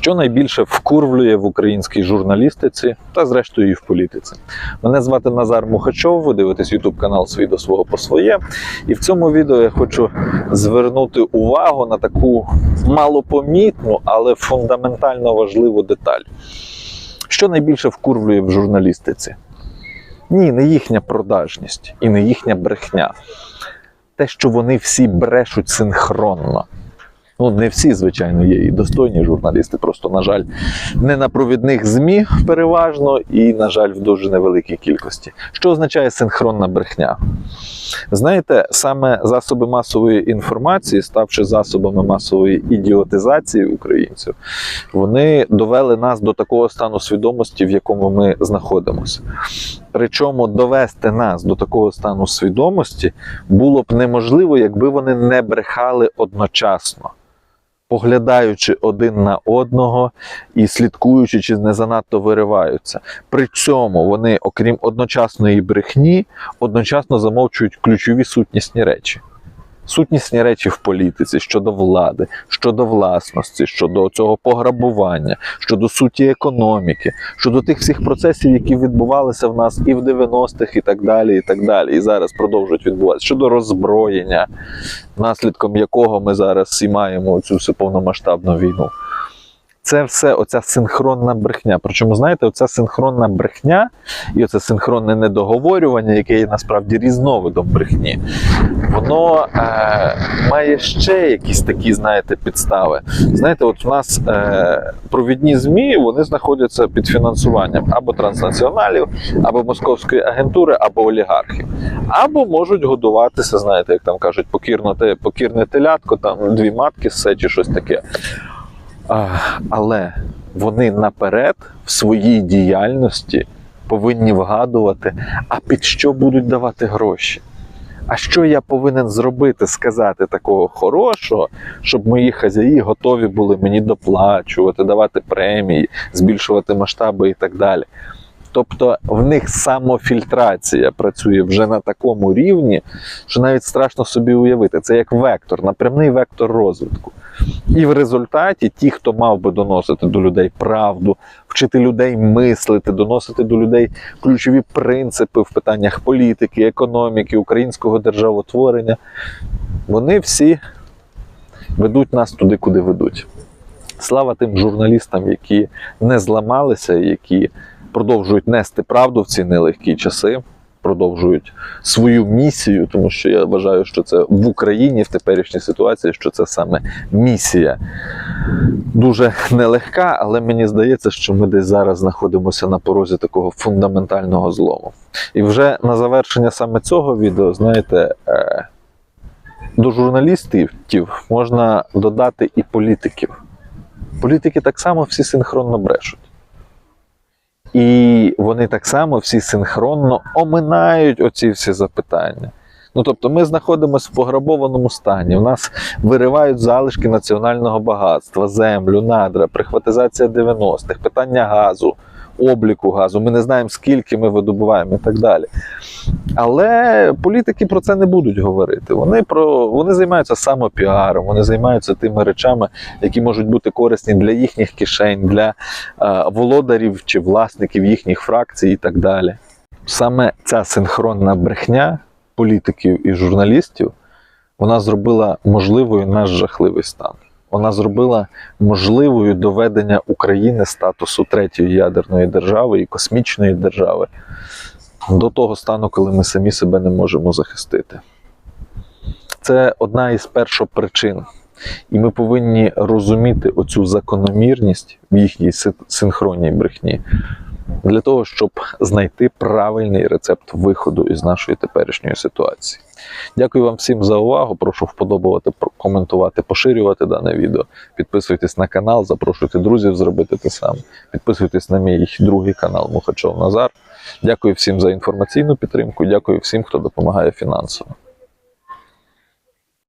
що найбільше вкурвлює в українській журналістиці та, зрештою, і в політиці. Мене звати Назар Мухачов. Ви дивитесь YouTube канал Свій до свого по своє. І в цьому відео я хочу звернути увагу на таку малопомітну, але фундаментально важливу деталь. Що найбільше вкурвлює в журналістиці? Ні, не їхня продажність і не їхня брехня. Те, що вони всі брешуть синхронно. Ну, не всі, звичайно, є і достойні журналісти, просто, на жаль, не на провідних ЗМІ переважно і, на жаль, в дуже невеликій кількості. Що означає синхронна брехня? Знаєте, саме засоби масової інформації, ставши засобами масової ідіотизації українців, вони довели нас до такого стану свідомості, в якому ми знаходимося. Причому довести нас до такого стану свідомості було б неможливо, якби вони не брехали одночасно поглядаючи один на одного і слідкуючи, чи не занадто вириваються. При цьому вони, окрім одночасної брехні, одночасно замовчують ключові сутнісні речі. Сутнісні речі в політиці щодо влади, щодо власності, щодо цього пограбування, щодо суті економіки, щодо тих всіх процесів, які відбувалися в нас і в 90-х, і так далі, і так далі, і зараз продовжують відбуватися щодо роззброєння, наслідком якого ми зараз і маємо цю всю повномасштабну війну. Це все оця синхронна брехня. Причому, знаєте, оця синхронна брехня і оце синхронне недоговорювання, яке є насправді різновидом брехні, воно е, має ще якісь такі, знаєте, підстави. Знаєте, от у нас е, провідні ЗМІ вони знаходяться під фінансуванням або транснаціоналів, або московської агентури, або олігархів, або можуть годуватися, знаєте, як там кажуть, покірно, покірне телятко, там дві матки, все чи щось таке. Але вони наперед в своїй діяльності повинні вгадувати, а під що будуть давати гроші. А що я повинен зробити, сказати такого хорошого, щоб мої хазяї готові були мені доплачувати, давати премії, збільшувати масштаби і так далі. Тобто в них самофільтрація працює вже на такому рівні, що навіть страшно собі уявити. Це як вектор, напрямний вектор розвитку. І в результаті ті, хто мав би доносити до людей правду, вчити людей мислити, доносити до людей ключові принципи в питаннях політики, економіки, українського державотворення, вони всі ведуть нас туди, куди ведуть. Слава тим журналістам, які не зламалися, які продовжують нести правду в ці нелегкі часи, продовжують свою місію, тому що я вважаю, що це в Україні в теперішній ситуації, що це саме місія дуже нелегка, але мені здається, що ми десь зараз знаходимося на порозі такого фундаментального злому. І вже на завершення саме цього відео, знаєте, е, до журналістів можна додати і політиків. Політики так само всі синхронно брешуть. І вони так само всі синхронно оминають оці всі запитання. Ну тобто, ми знаходимося в пограбованому стані. У нас виривають залишки національного багатства, землю, надра, прихватизація 90-х, питання газу, обліку газу. Ми не знаємо, скільки ми видобуваємо і так далі. Але політики про це не будуть говорити. Вони про вони займаються самопіаром, вони займаються тими речами, які можуть бути корисні для їхніх кишень, для е, володарів чи власників їхніх фракцій і так далі. Саме ця синхронна брехня політиків і журналістів вона зробила можливою наш жахливий стан. Вона зробила можливою доведення України статусу третьої ядерної держави і космічної держави до того стану, коли ми самі себе не можемо захистити. Це одна із першопричин. І ми повинні розуміти оцю закономірність в їхній синхронній брехні для того, щоб знайти правильний рецепт виходу із нашої теперішньої ситуації. Дякую вам всім за увагу. Прошу вподобувати, коментувати, поширювати дане відео. Підписуйтесь на канал, запрошуйте друзів зробити те саме. Підписуйтесь на мій другий канал Мухачов Назар. Дякую всім за інформаційну підтримку. Дякую всім, хто допомагає фінансово.